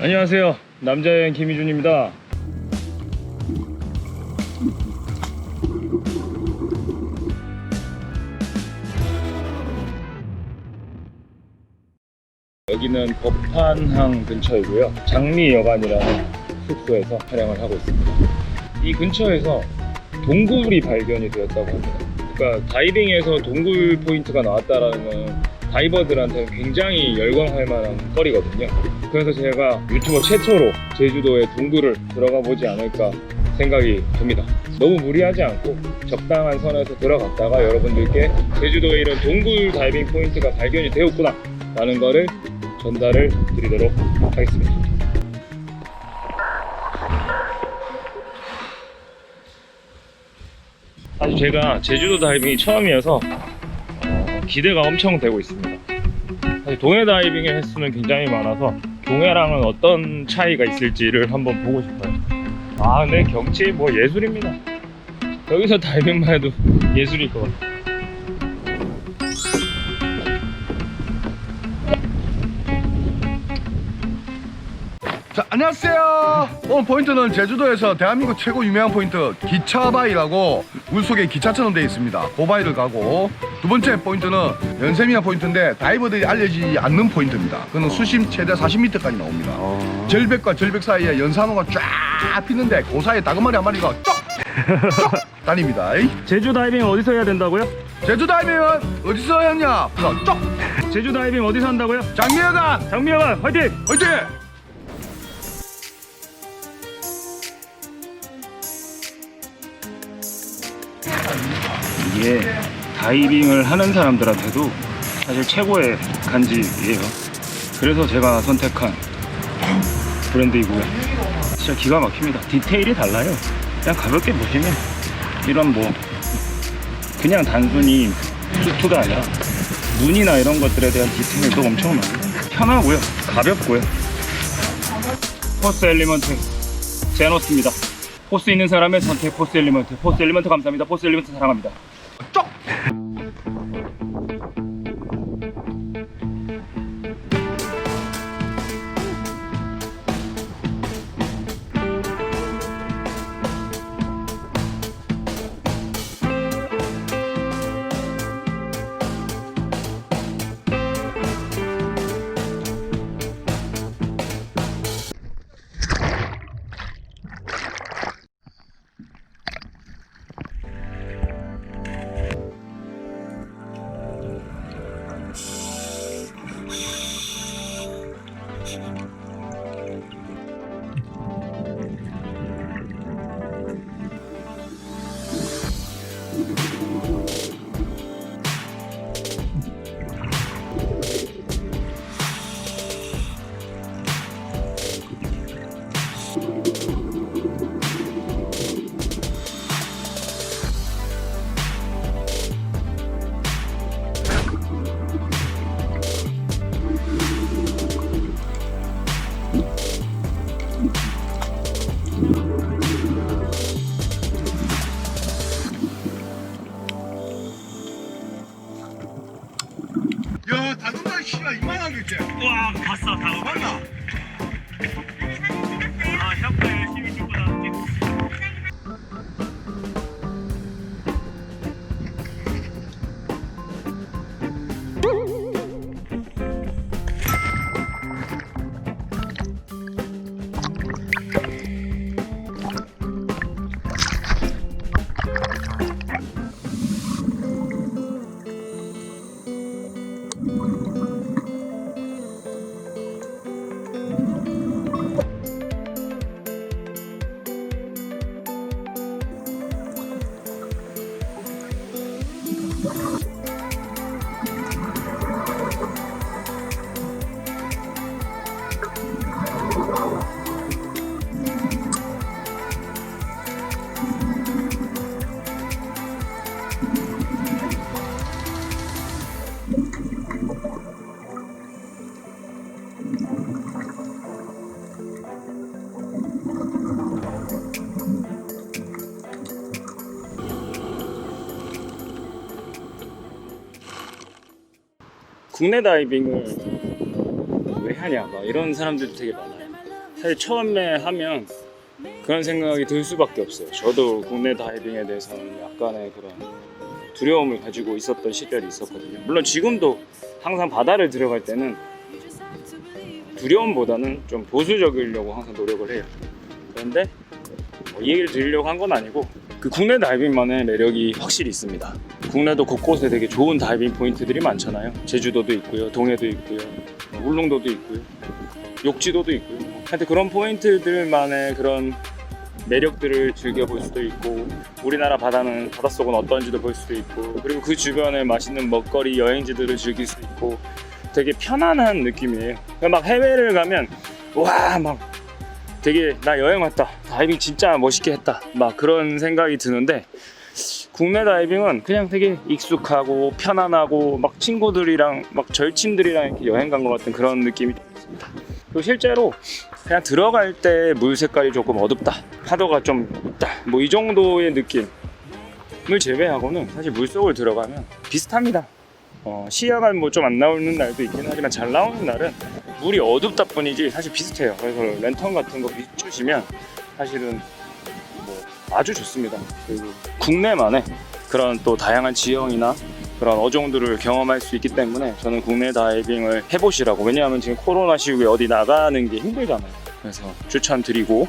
안녕하세요. 남자여행 김희준입니다. 여기는 법한항 근처이고요. 장미여관이라는 숙소에서 촬영을 하고 있습니다. 이 근처에서 동굴이 발견이 되었다고 합니다. 그러니까 다이빙에서 동굴 포인트가 나왔다라는 건 다이버들한테는 굉장히 열광할 만한 거리거든요. 그래서 제가 유튜버 최초로 제주도에 동굴을 들어가 보지 않을까 생각이 듭니다. 너무 무리하지 않고 적당한 선에서 들어갔다가 여러분들께 제주도에 이런 동굴 다이빙 포인트가 발견이 되었구나 라는 거를 전달을 드리도록 하겠습니다. 사실 제가 제주도 다이빙이 처음이어서 어, 기대가 엄청 되고 있습니다. 사실 동해 다이빙의 횟수는 굉장히 많아서 동해랑은 어떤 차이가 있을지를 한번 보고 싶어요. 아, 근데 경치 뭐 예술입니다. 여기서 다이빙만 해도 예술일 것 같아요. 자, 안녕하세요. 오늘 포인트는 제주도에서 대한민국 최고 유명한 포인트 기차바위라고 물속에 기차처럼 되어 있습니다. 고바위를 가고 두 번째 포인트는 연세미아 포인트인데 다이버들이 알려지지 않는 포인트입니다. 그는 수심 최대 40m까지 나옵니다. 절벽과 절벽 사이에 연산호가 쫙 피는데 그 사이에 다금마리 한 마리가 쩍! 쩍! 다닙니다. 제주 다이빙 어디서 해야 된다고요? 제주 다이빙은 어디서 했냐? 쩍! 제주 다이빙 어디서 한다고요? 장미여관! 장미여관 화이팅! 화이팅! 이게 다이빙을 하는 사람들한테도 사실 최고의 간지예요. 그래서 제가 선택한 브랜드이고요. 진짜 기가 막힙니다. 디테일이 달라요. 그냥 가볍게 보시면 이런 뭐 그냥 단순히 수트가 아니라 눈이나 이런 것들에 대한 디테일도 엄청 많아요. 편하고요. 가볍고요. 포스 엘리먼트 제너스입니다. 포스 있는 사람의 선택 포스 엘리먼트. 포스 엘리먼트 감사합니다. 포스 엘리먼트 사랑합니다. 我撞 다둑날 씨가 이만하게 이렇게. 와 봤어 다 국내 다이빙을 왜 하냐 막 이런 사람들도 되게 많아요. 사실 처음에 하면 그런 생각이 들 수밖에 없어요. 저도 국내 다이빙에 대해서는 약간의 그런 두려움을 가지고 있었던 시절이 있었거든요. 물론 지금도 항상 바다를 들어갈 때는 두려움보다는 좀 보수적이려고 항상 노력을 해요. 그런데 뭐 이 얘기를 드리려고 한 건 아니고 그 국내 다이빙만의 매력이 확실히 있습니다. 국내도 곳곳에 되게 좋은 다이빙 포인트들이 많잖아요. 제주도도 있고요, 동해도 있고요, 뭐 울릉도도 있고요, 욕지도도 있고요. 하여튼 그런 포인트들만의 그런 매력들을 즐겨볼 수도 있고 우리나라 바다는 바닷속은 어떤지도 볼 수도 있고 그리고 그 주변에 맛있는 먹거리 여행지들을 즐길 수 있고 되게 편안한 느낌이에요. 막 해외를 가면 와 막 되게 나 여행 왔다 다이빙 진짜 멋있게 했다 막 그런 생각이 드는데 국내 다이빙은 그냥 되게 익숙하고 편안하고 막 친구들이랑 막 절친들이랑 이렇게 여행 간 것 같은 그런 느낌이 좀 있습니다. 그리고 실제로 그냥 들어갈 때 물 색깔이 조금 어둡다 파도가 좀 있다 뭐 이 정도의 느낌을 제외하고는 사실 물 속을 들어가면 비슷합니다. 어, 시야가 뭐 좀 안 나오는 날도 있긴 하지만 잘 나오는 날은 물이 어둡다 뿐이지 사실 비슷해요. 그래서 랜턴 같은 거 비추시면 사실은 뭐 아주 좋습니다. 그리고 국내만의 그런 또 다양한 지형이나 그런 어종들을 경험할 수 있기 때문에 저는 국내 다이빙을 해보시라고 왜냐하면 지금 코로나 시국에 어디 나가는 게 힘들잖아요. 그래서 추천드리고